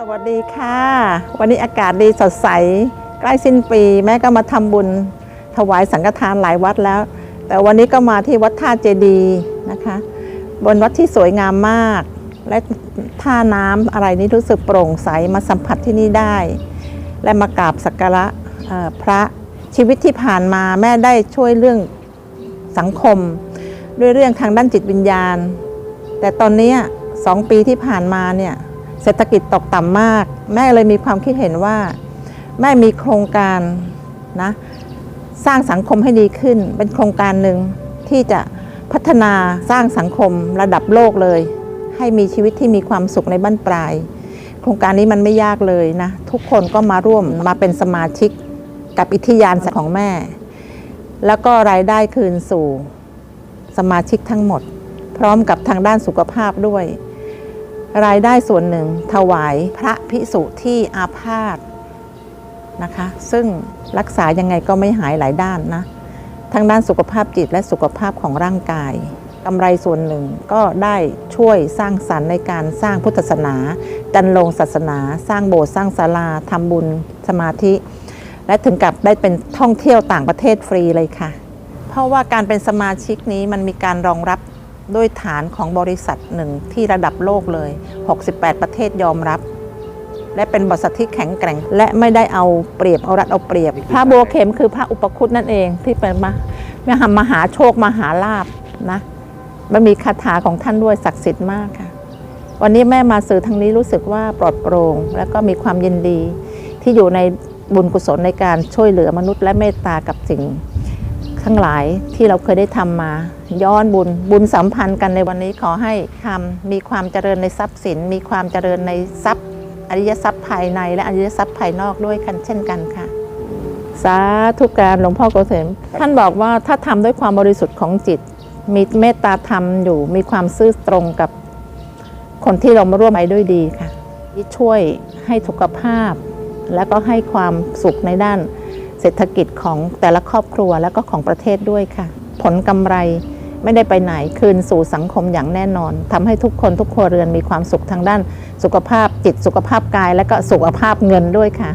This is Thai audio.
สวัสดีค่ะ วันนี้อากาศดีสดใส ใกล้สิ้นปี แม่ก็มาทำบุญถวายสังฆทานหลายวัดแล้ว แต่วันนี้ก็มาที่วัดท่าเจดีนะคะ บนวัดที่สวยงามมาก และท่าน้ำอะไรนี้รู้สึกโปร่งใสมาสัมผัสที่นี่ได้ และมากราบสักการะพระชีวิตที่ผ่านมาแม่ได้ช่วยเรื่องสังคม ด้วยเรื่องทางด้านจิตวิญญาณ แต่ตอนนี้สองปีที่ผ่านมาเนี่ย เศรษฐกิจตกต่ำมาก แม่เลยมีความคิดเห็นว่า แม่มีโครงการนะสร้างสังคมให้ดีขึ้น เป็นโครงการหนึ่งที่จะพัฒนาสร้างสังคมระดับโลกเลย ให้มีชีวิตที่มีความสุขในบ้านปลาย โครงการนี้มันไม่ยากเลยนะ ทุกคนก็มาร่วมมาเป็นสมาชิกกับอิทธิยานของแม่ แล้วก็รายได้คืนสู่สมาชิกทั้งหมด พร้อมกับทางด้านสุขภาพด้วย รายได้ส่วนหนึ่งถวายพระพิสุที่อาพาธนะคะ ซึ่งรักษายังไงก็ไม่หายหลายด้านนะทั้งด้านสุขภาพจิตและสุขภาพของร่างกายกำไรส่วนหนึ่งก็ได้ช่วยสร้างสรรค์ในการสร้างพุทธศาสนา จันลงศาสนา สร้างโบสถ์สร้างศาลาทำบุญสมาธิ และถึงกับได้เป็นท่องเที่ยวต่างประเทศฟรีเลยค่ะ เพราะว่าการเป็นสมาชิกนี้มันมีการรองรับ ด้วยฐานของบริษัทหนึ่งที่ระดับโลกเลย 68 ประเทศยอมรับ และเป็นบริษัทที่แข็งแกร่ง และไม่ได้เอาเปรียบเอารัดเอาเปรียบ พระบัวเข็มคือพระอุปคุตนั่นเองที่เป็นมามหามหาโชคมหาลาบนะมันมีคาถาของท่านด้วยศักดิ์สิทธิ์มากค่ะ วันนี้แม่มาสื่อทางนี้รู้สึกว่าปลอดโปร่งและก็มีความยินดี ที่อยู่ในบุญกุศลในการช่วยเหลือมนุษย์และเมตตากับสิ่ง ทั้งหลายที่เราเคยได้ทำมา ย้อนบุญบุญสัมพันธ์กันในวันนี้ขอให้ทำมีความเจริญในทรัพย์สิน มีความเจริญในทรัพย์ อริยทรัพย์ภายใน และอริยทรัพย์ภายนอกด้วยกันเช่นกันค่ะ สาธุการหลวงพ่อเกษมท่านบอกว่าถ้าทำด้วยความบริสุทธิ์ของจิต มีเมตตาธรรมอยู่ มีความซื่อตรงกับคนที่เรามาร่วมไปด้วยดีค่ะที่ช่วยให้สุขภาพ และก็ให้ความสุขในด้าน เศรษฐกิจของแต่ละครอบครัวและก็ของประเทศด้วยค่ะ ผลกำไรไม่ได้ไปไหนคืนสู่สังคมอย่างแน่นอนทำให้ทุกคนทุกครัวเรือนมีความสุขทางด้าน สุขภาพจิตสุขภาพกาย และก็สุขภาพเงินด้วยค่ะ